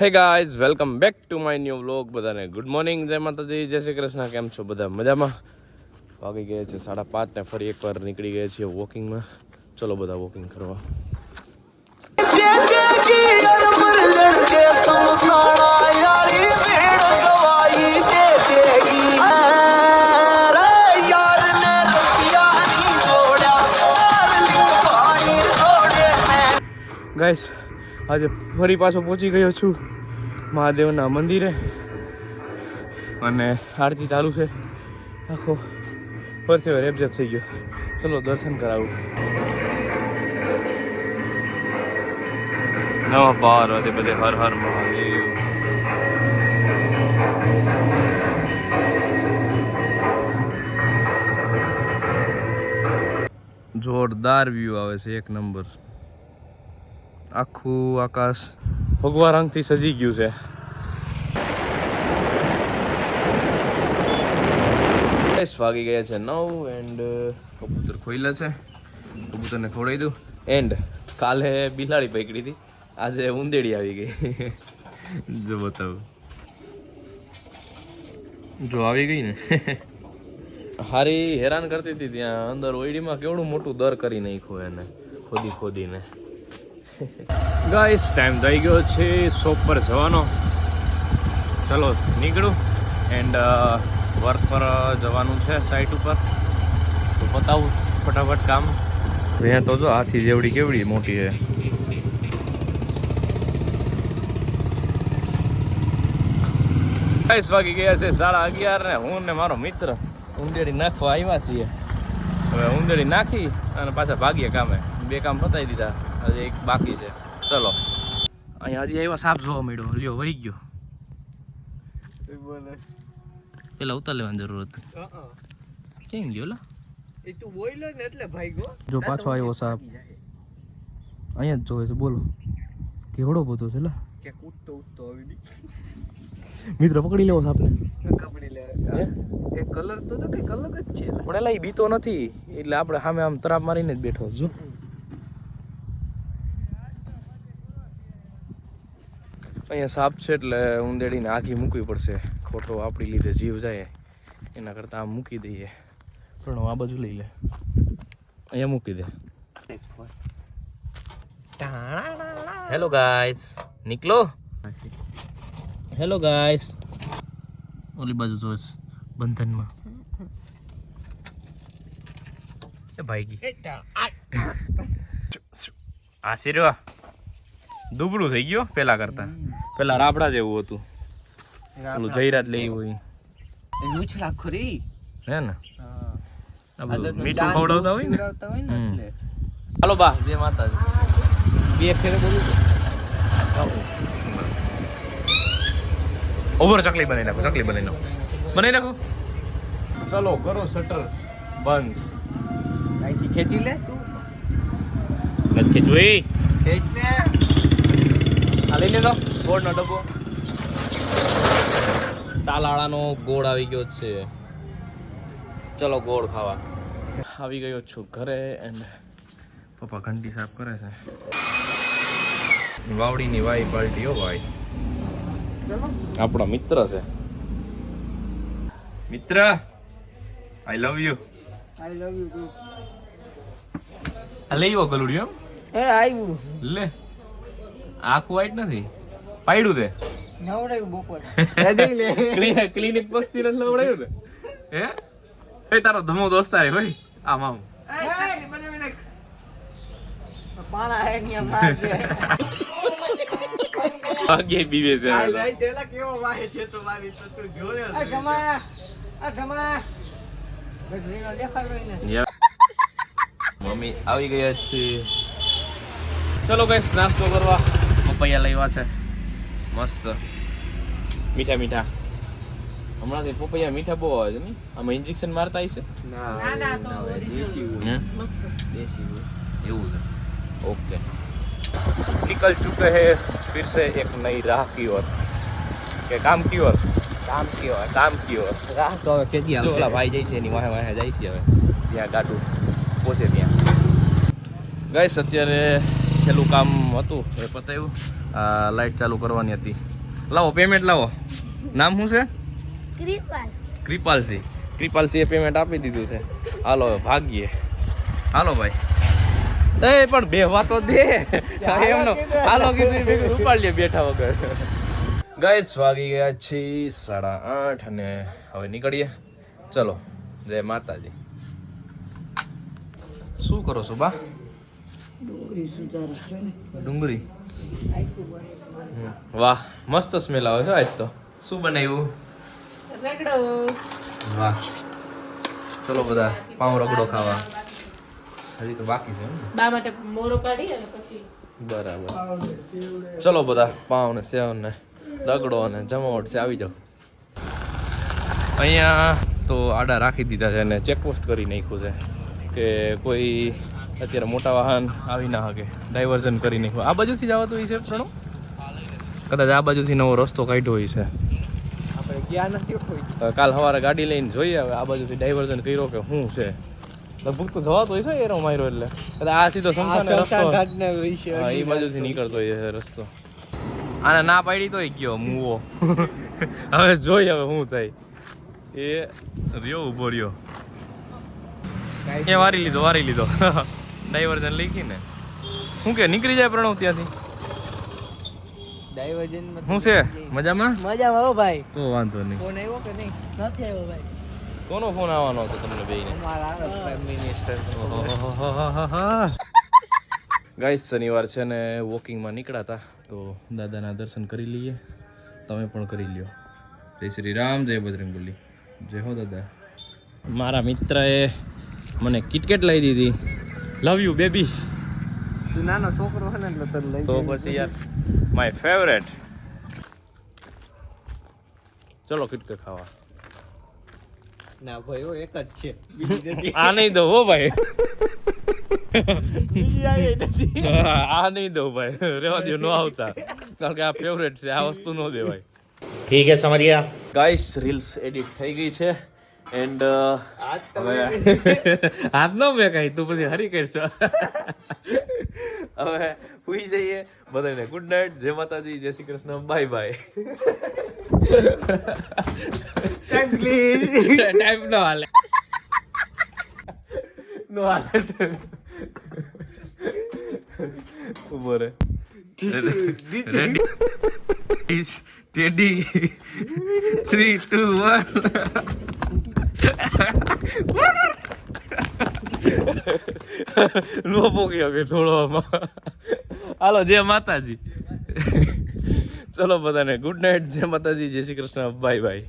Hey guys welcome back to my new vlog બધાને good morning જય માતાજી, જય શ્રી કૃષ્ણ. કેમ છો બધા? મજામાં? વાગી ગયા છે સાડા પાંચ ને ફરી એકવાર નીકળી ગયા છીએ વોકિંગમાં ચલો બધા વોકિંગ કરવા. લડકે આજે ફરી પાછો પહોંચી ગયો છું મહાદેવના મંદિરે. અને આરતી ચાલુ છે. આખો પરસેવે રેપઝેપ થઈ ગયો. ચલો દર્શન કરાવું. નવા પાર્વતી બધે હર હર મહાદેવ. જોરદાર વ્યૂ આવે છે એક નંબર આખું આકાશ ભગવા રંગથી સજી ગયું છે. વાગી ગયા છે નવ એન્ડ કબૂતર ખોઈલા છે. કબૂતરને ખવડાવી દઉં. એન્ડ કાલે બિલાડી પકડી હતી. આજે ઉંદેડી આવી ગઈ. જો બતાવું. જો આવી ગઈ ને. હારી હેરાન કરતી હતી ત્યાં અંદર ઓઈડીમાં કેવડું મોટું દર કરી નાખ્યું એને. ખોદી ખોદીને. ગાઈસ ટાઈમ થઈ ગયો છે શોપ પર જવાનો. ચલો નીકળું. એન્ડ વર્ક પર જવાનું છે સાઇટ ઉપર. તો બતાવું ફટાફટ કામ. અહીંયા તો જો હાથી જેવડી કેવડી મોટી છે. બાવીસ વાગી ગયા છે સાડા અગિયાર ને હું ને મારો મિત્ર ઉંદેડી નાખવા આવ્યા છીએ. હવે ઉંદેડી નાખી અને પાછા ભાગીએ કામે. બે કામ પતાવી દીધા. હજી એક બાકી છે. ચલો. અહીંયા હજી આવ્યા સાપ જોવા મળ્યો. લ્યો વહી ગયો. પેલા ઉતાર લેવાની જરૂર હતી. કેમ ગયો લા એ તું બોલ્યો ને એટલે ભાઈ ગો. જો પાછો આવ્યો સાપ. અહીંયા જ જોવે છે બોલો. કેવડો બધો છે લા કે ઉઠતો ઉઠતો આવી મિત્ર પકડી લેવો સાપને. લે. એ કલર તો તો કલર અલગ જ છે. પણ એલા એ બીતો નથી. એટલે આપણે સામે આમ તરાપ મારીને જ બેઠો જો. અહીંયા સાપ છે એટલે ઉંદેડીને આખી મૂકવી પડશે. ખોટો આપણી લીધે જીવ જાય. એના કરતાં આમ મૂકી દઈએ. પણ આ બાજુ લઈ લે. અહીંયા મૂકી દે. હેલો ગાઈસ નીકળો. હેલો ગાઈસ ઓલી બાજુ જોઈશ બંધનમાં. એ ભાઈગી આશીર્વા દુબળું થઈ ગયો પેલા કરતા. પેલા રાબડા જેવું હતું. પેલું જયરાજ લઈ હોય લૂછડા ખરી. હે ને? મીઠું ખવડાવતા હોય ને. એટલે. હાલો બા જે માતાજી. બે ફેરે બોલું ઓવર ચકલી બનાવી નાખો ચકલી બનાવી નાખો. બનાવી નાખો. ચલો કરો શટર બંધ. ખેંચી લે તું? નથી જોઈ ખેંચ ને. આ લઈ લેતો ગોળનો ડબ્બો. તાલાળાનો ગોળ આવી ગયો છે. ચલો ગોળ ખાવા. આવી ગયો છું ઘરે એન્ડ પપ્પા ઘંટી સાફ કરે છે. વાવડીની વાઈ પાર્ટી હો ભાઈ આપણો મિત્ર છે. મિત્ર I love you I love you too આ લઈ આવો ગલુડિયો. એ આવ્યું લે. આખું વાઈટ નથી. પાડ્યું તે નવડાયું બપોર. ક્લિનિક ક્લિનિક પસ્તી નથી લવડાયું ને? હે? એ તારો ધમો દોસ્ત આવે ભાઈ. આમ આમ ભાગ્ય બીવે છે આ તો. કેવો વાહે છે તો મારી તો તું જોયો આ જમા આ જમા. ગજરીનો દેખાડો મમ્મી આવી ગયા છે ચલો ગઈસ નાસ્તો કરવા. પપૈયા લાવ્યા છે મસ્ત મીઠા મીઠા હમણાંથી પપૈયા મીઠા બહુ આવે છે નહીં આમાં ઇન્જેક્શન મારતા હશે ના ના તો દેશી હે? દેશી એવું છે ओके निकल चुके हैं फिर से एक नई राह की ओर કે કામ की ओर કામ કયો કામ की ओर રાહ તો હવે કેદી જો ઓલા ભાઈ જાય છે એની વાહે વાહે જાય છે હવે જ્યાં ગાડું પહોંચે ત્યાં ગઈસ અત્યારે છેલ્લું કામ હતું. એ પતાવ્યું લાઇટ લાઈટ ચાલુ કરવાની હતી. લાવો પેમેન્ટ લાવો. નામ શું છે? ક્રિપાલ. કૃપાલસિંહ કૃપાલસિંહે પેમેન્ટ આપી દીધું છે. હાલો ભાગીએ. હાલો ભાઈ. એ પણ બે વાતો દે. એમનો હાલો કીધું ભેગું ઉપાડીએ બેઠા વગર. ગાઈસ વાગી ગયા છે સાડા આઠ અને હવે નીકળીએ. ચલો જય માતાજી. શું કરો છો બા? ડુંગળી? હમ. વાહ મસ્ત સ્મેલ આવે છે આજ તો. શું બનાવ્યું? વાહ. ચલો બધા પાઉં રગડો ખાવા. હજી તો બાકી છે બા માટે મોરો કાઢી અને પછી બરાબર. ચલો બધા પાઉં ને સેવ ને રગડો અને જમાવટ છે આવી જાઓ. અહીંયા તો આડા રાખી દીધા છે અને ચેકપોસ્ટ કરી નાખ્યું છે કે કોઈ અત્યારે મોટા વાહન આવી ના શકે. ડાયવર્ઝન કરી નાખ્યું. આ બાજુથી જ આવતું હોય છે પ્રણવ? કદાચ આ બાજુથી નવો રસ્તો કાઢ્યો હોય છે. કાલ સવારે ગાડી લઈને જોઈએ હવે આ બાજુથી ડાયવર્ઝન કર્યો કે શું છે. લગભગ તો જવાતો હોય છે એરો માર્યો એટલે. કદાચ આ સીધો આ રસ્તો. એ બાજુથી નીકળતો હોય છે રસ્તો. આને ના પાડી તોય ગયો મુવો. હવે જોઈ હવે શું થાય. એ રહ્યો ઊભો રહ્યો. એ વારી લીધો વારી લીધો. ડાયવર્ઝન લખીને. શું કે નીકળી જાય પ્રણવ ત્યાંથી? ડાયવર્જન શું છે? મજામાં? મજામાં હો ભાઈ. તો વાંધો નહીં. ફોન આવ્યો કે નહીં? નથી આવ્યો ભાઈ. કોનો ફોન આવવાનો હતો તમને બેયને? ગાઈસ શનિવાર છે ને વોકિંગમાં નીકળ્યા હતા તો દાદાના દર્શન કરી લઈએ. તમે પણ કરી લ્યો. જય શ્રી રામ જય બજરંગબલી જય હો દાદા. મારા મિત્રએ મને કિટકેટ લઈ દીધી. લવ યુ બેબી તું નાનો છોકરો હે ને એટલે લઈ તો પછી યાર માય ફેવરેટ ચલો કિટકે ખાવા. ના ભાઈ ઓ એક જ છે. બીજી આ નહીં દો હો ભાઈ. આ નહીં દો ભાઈ. રેવા દો નો આવતા. કારણ કે આ ફેવરેટ છે આ વસ્તુ નો દેવાય. ઠીક છે સમરિયા ગાઈસ રીલ્સ એડિટ થઈ ગઈ છે. એન્ડ તો હવે હાથ નો મેં કહી તું પછી હરી કરશો હવે સુઈ જઈએ. બધાને ગુડ નાઇટ જય માતાજી જય Shri Krishna. Bye bye time please time નો હાલે. નો હાલે ઊભો રે. Ready teddy three two one નો પોકી થોડો આમાં. હાલો, જય માતાજી. ચલો બધાને ગુડ નાઇટ જય માતાજી, જય શ્રી કૃષ્ણ બાય બાય